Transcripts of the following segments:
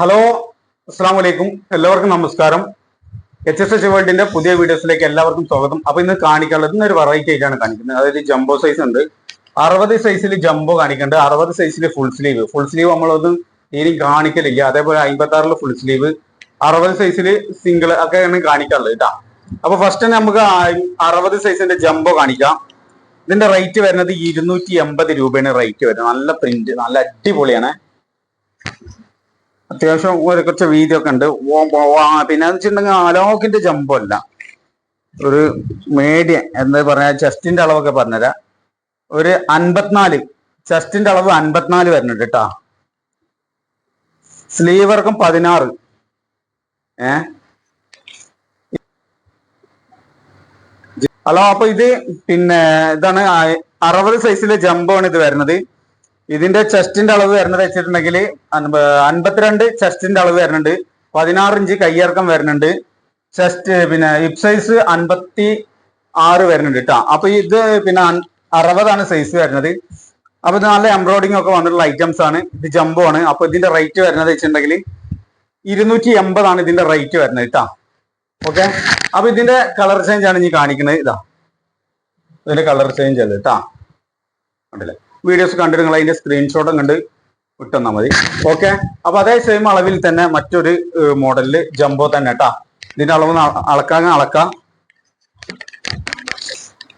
Hello അസ്സാം വലൈക്കും എല്ലാവർക്കും നമസ്കാരം. എച്ച് എസ് എച്ച് വേൾഡിന്റെ പുതിയ വീഡിയോസിലേക്ക് എല്ലാവർക്കും സ്വാഗതം. അപ്പൊ ഇന്ന് കാണിക്കാനുള്ളത് ഒരു വെറൈറ്റി ആയിട്ടാണ് കാണിക്കുന്നത്. അതായത് ജംബോ സൈസ് ഉണ്ട്. അറുപത് സൈസിൽ ജംബോ കാണിക്കുന്നുണ്ട് അറുപത് സൈസിൽ ഫുൾ സ്ലീവ് ഫുൾ സ്ലീവ് നമ്മളൊന്നും ഇനി കാണിക്കലില്ല. അതേപോലെ അമ്പത്തി ആറിൽ ഫുൾ സ്ലീവ് അറുപത് സൈസിൽ സിംഗിൾ ഒക്കെയാണ് കാണിക്കാറുള്ളത് കേട്ടാ. അപ്പൊ ഫസ്റ്റ് തന്നെ നമുക്ക് അറുപത് സൈസിന്റെ ജംബോ കാണിക്കാം. ഇതിന്റെ റേറ്റ് വരുന്നത് ഇരുന്നൂറ്റി എൺപത് രൂപയാണ് റേറ്റ് വരുന്നത്. നല്ല പ്രിന്റ് നല്ല അടിപൊളിയാണ്. അത്യാവശ്യം ഒരു കുറച്ച് വീതി ഒക്കെ ഉണ്ട് പിന്നെ വെച്ചിട്ടുണ്ടെങ്കിൽ അലോക്കിന്റെ ജമ്പല്ല ഒരു മീഡിയം എന്ന് പറഞ്ഞാൽ ചെസ്റ്റിന്റെ അളവൊക്കെ പറഞ്ഞുതരാം. ഒരു അൻപത്തിനാല് ചെസ്റ്റിന്റെ അളവ് അൻപത്തിനാല് വരുന്നുണ്ട് കേട്ടാ സ്ലീവർക്കും പതിനാറ്. ഏ? ഹലോ അപ്പൊ ഇത് പിന്നെ ഇതാണ് അറുപത് സൈസിലെ ജമ്പാണ് ഇത് വരുന്നത്. ഇതിന്റെ ചെസ്റ്റിന്റെ അളവ് വരുന്നത് വെച്ചിട്ടുണ്ടെങ്കിൽ അൻപത്തിരണ്ട് ചെസ്റ്റിന്റെ അളവ് വരുന്നുണ്ട്. പതിനാറ് ഇഞ്ച് കയ്യിറക്കം വരുന്നുണ്ട്. ചെസ്റ്റ് പിന്നെ ഹിപ് സൈസ് അൻപത്തി ആറ് വരുന്നുണ്ട് കേട്ടോ അപ്പൊ ഇത് പിന്നെ അറുപതാണ് സൈസ് വരുന്നത്. അപ്പൊ ഇത് നല്ല എംബ്രോയിഡിംഗ് ഒക്കെ വന്നിട്ടുള്ള ഐറ്റംസ് ആണ്. ഇത് ജംബോ ആണ്. അപ്പൊ ഇതിന്റെ റേറ്റ് വരുന്നത് വെച്ചിട്ടുണ്ടെങ്കിൽ ഇരുന്നൂറ്റി എൺപതാണ് ഇതിന്റെ റേറ്റ് വരുന്നത് കേട്ടോ ഓക്കെ? അപ്പൊ ഇതിന്റെ കളർ ചേഞ്ച് ആണ് ഇനി കാണിക്കുന്നത്. ഇതാ. ഇതിന്റെ കളർ ചേഞ്ച് അല്ലേ കേട്ടാ കണ്ടില്ലേ? വീഡിയോസ് കണ്ടിട്ട് നിങ്ങൾ അതിന്റെ സ്ക്രീൻഷോട്ടും കണ്ട് വിട്ടെന്നാൽ മതി. ഓക്കെ അപ്പൊ അതേ സെയിം അളവിൽ തന്നെ മറ്റൊരു മോഡലിൽ ജംബോ തന്നെ കേട്ടാ ഇതിന്റെ അളവ് അളക്കാൻ അളക്കാം.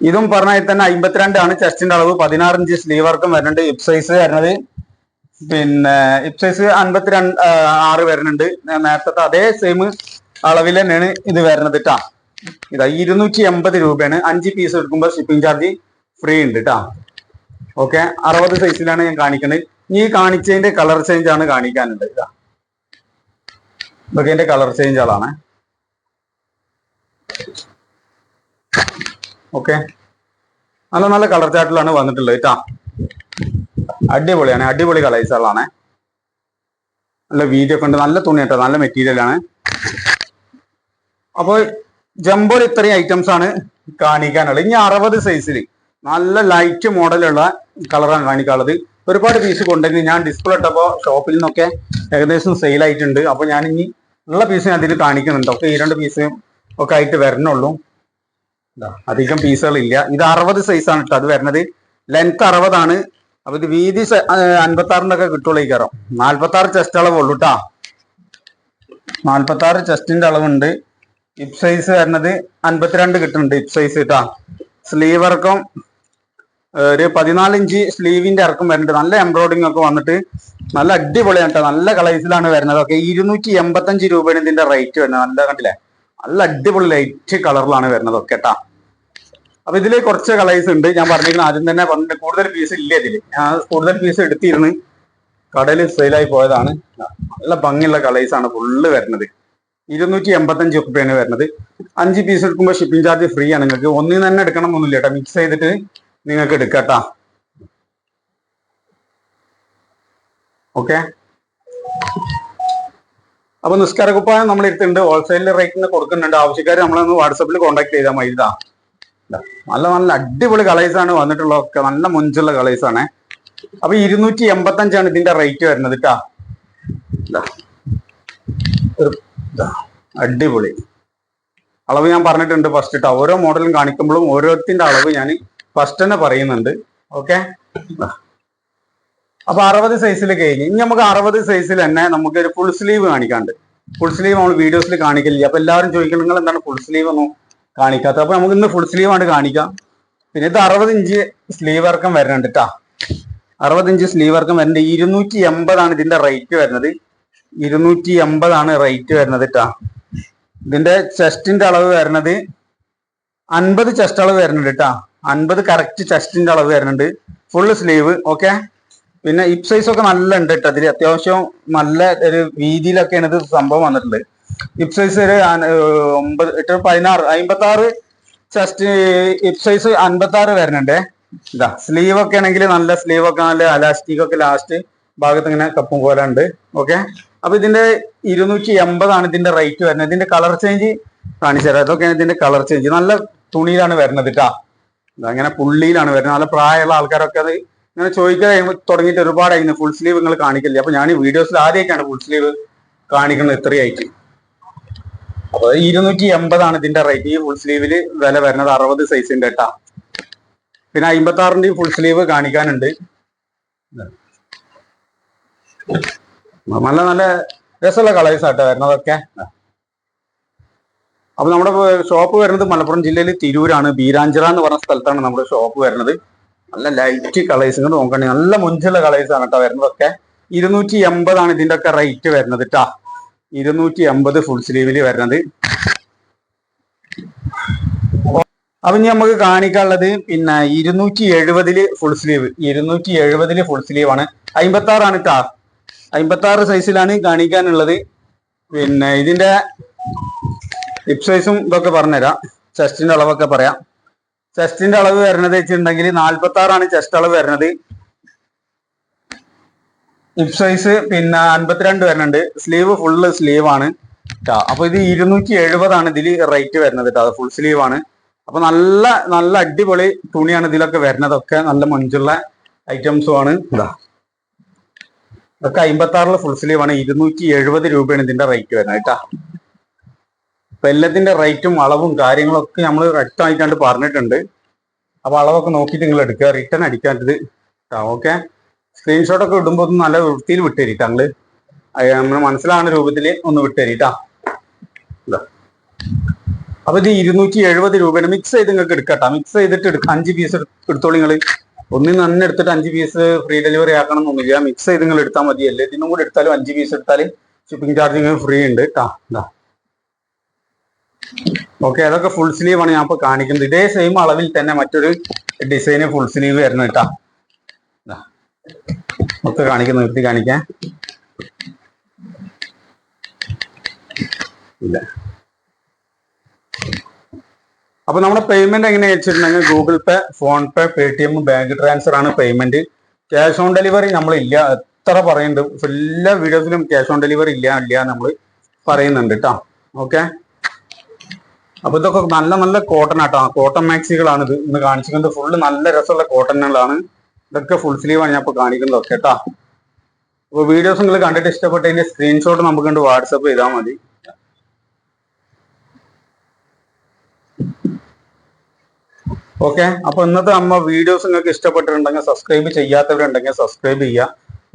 ഇതും പറഞ്ഞാൽ തന്നെ അമ്പത്തിരണ്ടാണ് ചെസ്റ്റിന്റെ അളവ്. പതിനാറ് ഇഞ്ച് സ്ലീവർക്കും വരുന്നുണ്ട്. ഹിപ് സൈസ് വരുന്നത്. പിന്നെ ഹിപ് സൈസ് അൻപത്തിരണ്ട് ആറ് വരുന്നുണ്ട്. നേരത്തെ അതേ സെയിം അളവിൽ തന്നെയാണ് ഇത് വരുന്നത് കേട്ടാ ഇതാ ഇരുന്നൂറ്റി എൺപത് രൂപയാണ്. അഞ്ച് പീസ് എടുക്കുമ്പോൾ ഷിപ്പിംഗ് ചാർജ് ഫ്രീ ഉണ്ട് കേട്ടാ ഓക്കെ അറുപത് സൈസിലാണ് ഞാൻ കാണിക്കുന്നത്. ഈ കാണിച്ചതിന്റെ കളർ ചേഞ്ച് ആണ് കാണിക്കാനുണ്ട് ഇതാ. ഇതൊക്കെ ഇതിന്റെ കളർ ചേഞ്ചുകളാണ് ഓക്കെ നല്ല നല്ല കളർ ചാർട്ടിലാണ് വന്നിട്ടുള്ളത് കേട്ടാ അടിപൊളിയാണ് അടിപൊളി കളേഴ്സുകളാണ് നല്ല വീഡിയോ ഒക്കെ ഉണ്ട് നല്ല തുണി കേട്ടോ നല്ല മെറ്റീരിയലാണ് അപ്പോൾ ജംബോയിൽ ഇത്രയും ഐറ്റംസ് ആണ് കാണിക്കാനുള്ളത്. ഇനി അറുപത് സൈസിൽ നല്ല ലൈറ്റ് മോഡലുള്ള കളറാണ് കാണിക്കാനുള്ളത്. ഒരുപാട് പീസ് കൊണ്ടുവരുന്നത് ഞാൻ ഡിസ്പ്ലേ ഇട്ടപ്പോൾ ഷോപ്പിൽ നിന്നൊക്കെ ഏകദേശം സെയിൽ ആയിട്ടുണ്ട്. അപ്പോൾ ഞാൻ ഇനി ഉള്ള പീസ് ഞാൻ അതിൽ കാണിക്കുന്നുണ്ട്. ഒക്കെ ഈ രണ്ട് പീസ് ഒക്കെ ആയിട്ട് വരണുള്ളൂ. അധികം പീസുകളില്ല ഇത് അറുപത് സൈസാണ് കേട്ടോ അത് വരുന്നത് ലെങ്ത് അറുപതാണ് അപ്പൊ ഇത് വീതി അൻപത്തി ആറിന്റെ ഒക്കെ കിട്ടുള്ളൂ ഈ കയറും നാല്പത്തി ആറ് ചെസ്റ്റ് ഉള്ളു കേട്ടാ നാല്പത്തി ആറ് ചെസ്റ്റിന്റെ അളവുണ്ട്. ഹിപ് സൈസ് വരുന്നത് അൻപത്തിരണ്ട് കിട്ടുന്നുണ്ട് ഹിപ് സൈസ് കേട്ടാ സ്ലീവർക്കും ഒരു പതിനാല് ഇഞ്ച് സ്ലീവിന്റെ ഇറക്കം വരുന്നുണ്ട്. നല്ല എംബ്രോയിഡിംഗ് ഒക്കെ വന്നിട്ട് നല്ല അടിപൊളിയാണ് കേട്ടോ. നല്ല കളേഴ്സിലാണ് വരുന്നത്. ഓക്കെ ഇരുന്നൂറ്റി എൺപത്തഞ്ച് രൂപയാണ് ഇതിന്റെ റേറ്റ് വരുന്നത്. നല്ല കണ്ടില്ലേ? നല്ല അടിപൊളി ലൈറ്റ് കളറിലാണ് വരുന്നത്. ഒക്കെ കേട്ടാ അപ്പൊ ഇതിൽ കുറച്ച് കളേഴ്സ് ഉണ്ട്. ഞാൻ പറഞ്ഞിരിക്കുന്നത് ആദ്യം തന്നെ പറഞ്ഞിട്ട് കൂടുതൽ പീസ് ഇല്ല ഇതിൽ. ഞാൻ കൂടുതൽ പീസ് എടുത്തിരുന്ന് കടയിൽ സെയിലായി പോയതാണ്. നല്ല ഭംഗിയുള്ള കളേഴ്സ് ആണ് ഫുള്ള് വരുന്നത്. ഇരുന്നൂറ്റി എൺപത്തഞ്ച് രൂപയാണ് വരുന്നത്. അഞ്ച് പീസ് എടുക്കുമ്പോൾ ഷിപ്പിംഗ് ചാർജ് ഫ്രീ ആണ്. നിങ്ങൾക്ക് ഒന്നിൽ തന്നെ എടുക്കണം ഒന്നുമില്ല കേട്ടോ മിക്സ് ചെയ്തിട്ട് നിങ്ങൾക്ക് എടുക്കട്ടാ. ഓക്കെ അപ്പൊ നിസ്കാര കുപ്പായം നമ്മൾ എടുത്തിട്ടുണ്ട് ഹോൾസെയിൽ റേറ്റിന് കൊടുക്കുന്നുണ്ട്. ആവശ്യക്കാർ നമ്മളൊന്ന് വാട്സപ്പിൽ കോൺടാക്ട് ചെയ്താൽ മതി. ഇതാ. നല്ല നല്ല അടിപൊളി കളേഴ്സ് ആണ് വന്നിട്ടുള്ള ഒക്കെ നല്ല മുഞ്ചുള്ള കളേഴ്സ് ആണ്. അപ്പൊ ഇരുന്നൂറ്റി എൺപത്തി അഞ്ചാണ് ഇതിന്റെ റേറ്റ് വരുന്നത് കേട്ടാ. അടിപൊളി. അളവ് ഞാൻ പറഞ്ഞിട്ടുണ്ട് ഫസ്റ്റ് ഇട്ടാ ഓരോ മോഡലും കാണിക്കുമ്പോഴും ഓരോരുത്തിന്റെ അളവ് ഞാൻ ഫസ്റ്റ് തന്നെ പറയുന്നുണ്ട്. ഓക്കെ അപ്പൊ അറുപത് സൈസിൽ കഴിഞ്ഞ്. ഇനി നമുക്ക് അറുപത് സൈസിൽ തന്നെ നമുക്ക് ഒരു ഫുൾ സ്ലീവ് കാണിക്കാണ്ട് ഫുൾ സ്ലീവ് നമ്മൾ വീഡിയോസിൽ കാണിക്കില്ല അപ്പൊ എല്ലാവരും ചോദിക്കണം നിങ്ങൾ എന്താണ് ഫുൾ സ്ലീവ് ഒന്നും കാണിക്കാത്തത്? അപ്പൊ നമുക്ക് ഇന്ന് ഫുൾ സ്ലീവ് ആണ് കാണിക്കാം. പിന്നെ ഇത് അറുപത് ഇഞ്ച് സ്ലീവ് ഇറക്കം വരുന്നുണ്ട് കേട്ടാ അറുപത് ഇഞ്ച് സ്ലീവ് ഇറക്കം വരുന്നുണ്ട്. ഇരുന്നൂറ്റി എൺപതാണ് ഇതിന്റെ റേറ്റ് വരുന്നത്. ഇരുന്നൂറ്റി എൺപതാണ് റേറ്റ് വരുന്നത് കേട്ടാ ഇതിന്റെ ചെസ്റ്റിന്റെ അളവ് വരുന്നത് അൻപത് ചെസ്റ്റ് അളവ് വരുന്നുണ്ട് കേട്ടാ അൻപത് കറക്റ്റ് ചെസ്റ്റിന്റെ അളവ് വരുന്നുണ്ട്. ഫുള്ള് സ്ലീവ് ഓക്കെ പിന്നെ ഹിപ് സൈസ് ഒക്കെ നല്ല ഉണ്ട് കേട്ടോ അതിൽ അത്യാവശ്യം നല്ല ഒരു വീതിയിലൊക്കെയാണ് ഇത് സംഭവം വന്നിട്ടുണ്ട്. ഹിപ് സൈസ് ഒരു ഒമ്പത് എട്ട് പതിനാറ് അമ്പത്തി ആറ് ചെസ്റ്റ് ഹിപ് സൈസ് അൻപത്തി ആറ് വരുന്നുണ്ട്. ഇതാ സ്ലീവ് ഒക്കെ ആണെങ്കിൽ നല്ല സ്ലീവ് ഒക്കെ നല്ല അലാസ്റ്റിക് ഒക്കെ ലാസ്റ്റ് ഭാഗത്ത് ഇങ്ങനെ കപ്പും പോലെ ഉണ്ട് ഓക്കെ അപ്പൊ ഇതിന്റെ ഇരുന്നൂറ്റി എൺപതാണ് ഇതിന്റെ റേറ്റ് വരുന്നത്. ഇതിന്റെ കളർ ചേഞ്ച് കാണിച്ചു തരാം ഇതൊക്കെയാണ് ഇതിന്റെ കളർ ചേഞ്ച് നല്ല തുണിയിലാണ് വരുന്നത് കേട്ടാ അങ്ങനെ പുള്ളിയിലാണ് വരുന്നത്. നല്ല പ്രായമുള്ള ആൾക്കാരൊക്കെ അത് ഇങ്ങനെ ചോദിക്കാൻ തുടങ്ങിയിട്ട് ഒരുപാടായിരുന്നു ഫുൾ സ്ലീവ് നിങ്ങൾ കാണിക്കില്ല? അപ്പൊ ഞാൻ ഈ വീഡിയോസിൽ ആദ്യമായിട്ടാണ് ഫുൾ സ്ലീവ് കാണിക്കുന്നത് ഇത്രയായിട്ട്. അപ്പൊ ഇരുന്നൂറ്റി എൺപതാണ് ഇതിന്റെ റേറ്റ് ഈ ഫുൾ സ്ലീവിൽ വില വരുന്നത് അറുപത് സൈസിന്റെ കേട്ടാ പിന്നെ അമ്പത്തി ആറിന്റെ ഫുൾ സ്ലീവ് കാണിക്കാനുണ്ട്. നല്ല നല്ല രസമുള്ള കളേഴ്സ് ആട്ടോ വരുന്നതൊക്കെ. അപ്പൊ നമ്മുടെ ഷോപ്പ് വരുന്നത് മലപ്പുറം ജില്ലയിൽ തിരൂരാണ്. ബീരാഞ്ചിറ എന്ന് പറഞ്ഞ സ്ഥലത്താണ് നമ്മുടെ ഷോപ്പ് വരുന്നത്. നല്ല ലൈറ്റ് കളേഴ്സ് ഇങ്ങോട്ട് നോക്കണേ. നല്ല മുഞ്ചുള്ള കളേഴ്സ് ആണ് കേട്ടോ വരുന്നതൊക്കെ ഇരുന്നൂറ്റി എൺപതാണ് ഇതിന്റെ ഒക്കെ റേറ്റ് വരുന്നത് കേട്ടാ ഇരുന്നൂറ്റി എൺപത് ഫുൾ സ്ലീവിൽ വരുന്നത്. അപ്പൊ ഇനി നമുക്ക് കാണിക്കാനുള്ളത് പിന്നെ ഇരുന്നൂറ്റി എഴുപതിൽ ഫുൾ സ്ലീവ് ഇരുന്നൂറ്റി എഴുപതിൽ ഫുൾ സ്ലീവ് ആണ്. അമ്പത്തി ആറാണ് കേട്ടാ സൈസിലാണ് കാണിക്കാനുള്ളത്. പിന്നെ ഇതിന്റെ ഹിപ് സൈസും ഇതൊക്കെ പറഞ്ഞുതരാം. ചെസ്റ്റിന്റെ അളവൊക്കെ പറയാം. ചെസ്റ്റിന്റെ അളവ് വരുന്നത് വെച്ചിട്ടുണ്ടെങ്കിൽ നാൽപ്പത്തി ആറാണ് ചെസ്റ്റ് അളവ് വരുന്നത്. ഹിപ് സൈസ് പിന്നെ അൻപത്തിരണ്ട് വരുന്നുണ്ട്. സ്ലീവ് ഫുള്ള് സ്ലീവ് ആണ്. അപ്പൊ ഇത് ഇരുന്നൂറ്റി എഴുപതാണ് ഇതിൽ റേറ്റ് വരുന്നത് കേട്ടോ അത് ഫുൾ സ്ലീവ് ആണ്. അപ്പൊ നല്ല നല്ല അടിപൊളി തുണിയാണ് ഇതിലൊക്കെ വരുന്നതൊക്കെ. നല്ല മൊഞ്ചുള്ള ഐറ്റംസും ആണ്. ഇതാ. ഇതൊക്കെ അമ്പത്തി ആറിൽ ഫുൾ സ്ലീവ് ആണ്. ഇരുന്നൂറ്റി എഴുപത് രൂപയാണ് ഇതിന്റെ റേറ്റ് വരുന്നത് കേട്ടാ അപ്പൊ എല്ലാത്തിന്റെ റേറ്റും അളവും കാര്യങ്ങളൊക്കെ നമ്മൾ വ്യക്തമായിട്ടാണ്ട് പറഞ്ഞിട്ടുണ്ട്. അപ്പൊ അളവൊക്കെ നോക്കിയിട്ട് നിങ്ങൾ എടുക്കുക. റിട്ടേൺ അടിക്കാത്തത്. ഓക്കെ സ്ക്രീൻഷോട്ട് ഒക്കെ ഇടുമ്പോൾ ഒന്ന് നല്ല വൃത്തിയിൽ വിട്ടുതരിട്ടാ നിങ്ങൾ നമ്മൾ മനസ്സിലാവുന്ന രൂപത്തിൽ ഒന്ന് വിട്ടുതരിട്ടാ. അപ്പൊ ഇത് ഇരുന്നൂറ്റി എഴുപത് രൂപയാണ് മിക്സ് ചെയ്ത് നിങ്ങൾക്ക് എടുക്കട്ടാ. മിക്സ് ചെയ്തിട്ട് എടുക്കാം. അഞ്ച് പീസ് എടുത്തോളൂ നിങ്ങൾ ഒന്നിൽ നിന്ന് എടുത്തിട്ട് അഞ്ച് പീസ് ഫ്രീ ഡെലിവറി ആക്കണം എന്നൊന്നുമില്ല മിക്സ് ചെയ്ത് നിങ്ങൾ എടുത്താൽ മതി. എല്ലാത്തിനും കൂടെ എടുത്താലും അഞ്ച് പീസ് എടുത്താൽ ഷിപ്പിംഗ് ചാർജ് ഫ്രീ ഉണ്ട് കേട്ടാ ഓക്കെ അതൊക്കെ ഫുൾ സ്ലീവ് ആണ് ഞാൻ ഇപ്പൊ കാണിക്കുന്നത്. ഇതേ സെയിം അളവിൽ തന്നെ മറ്റൊരു ഡിസൈന് ഫുൾ സ്ലീവ് വരുന്നു കേട്ടാ. ഒക്കെ കാണിക്കുന്നു നിർത്തി കാണിക്കാൻ ഇല്ല. അപ്പൊ നമ്മുടെ പേയ്മെന്റ് എങ്ങനെ വെച്ചിട്ടുണ്ടെങ്കിൽ Google Pay PhonePe Paytm bank transfer ആണ് പേയ്മെന്റ് ക്യാഷ് ഓൺ ഡെലിവറി നമ്മളില്ല. എത്ര പറയുന്നുണ്ട്? എല്ലാ വീഡിയോസിലും ക്യാഷ് ഓൺ ഡെലിവറി ഇല്ല ഇല്ല നമ്മൾ പറയുന്നുണ്ട് കേട്ടോ. ഓക്കെ അപ്പൊ ഇതൊക്കെ നല്ല നല്ല കോട്ടൺ ആട്ടോ. കോട്ടൺ മാക്സികളാണ് ഇത് ഇന്ന് കാണിച്ചിരിക്കുന്നത് ഫുള്ള് നല്ല രസമുള്ള കോട്ടണുകളാണ് ഇതൊക്കെ ഫുൾ സ്ലീവാണ് ഞാൻ ഇപ്പൊ കാണിക്കുന്നതൊക്കെ കേട്ടാ അപ്പൊ വീഡിയോസ് നിങ്ങൾ കണ്ടിട്ട് ഇഷ്ടപ്പെട്ടതിന്റെ സ്ക്രീൻഷോട്ട് നമുക്ക് കണ്ട് വാട്സപ്പ് ചെയ്താൽ മതി. ഓക്കെ. അപ്പൊ ഇന്നത്തെ അമ്മ വീഡിയോസ് നിങ്ങൾക്ക് ഇഷ്ടപ്പെട്ടിട്ടുണ്ടെങ്കിൽ സബ്സ്ക്രൈബ് ചെയ്യാത്തവരുണ്ടെങ്കിൽ സബ്സ്ക്രൈബ് ചെയ്യുക.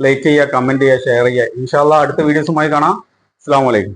ലൈക്ക് ചെയ്യുക കമന്റ് ചെയ്യുക ഷെയർ ചെയ്യുക. ഇൻഷാല്ല അടുത്ത വീഡിയോസുമായി കാണാം. അസ്സാം വലൈക്കും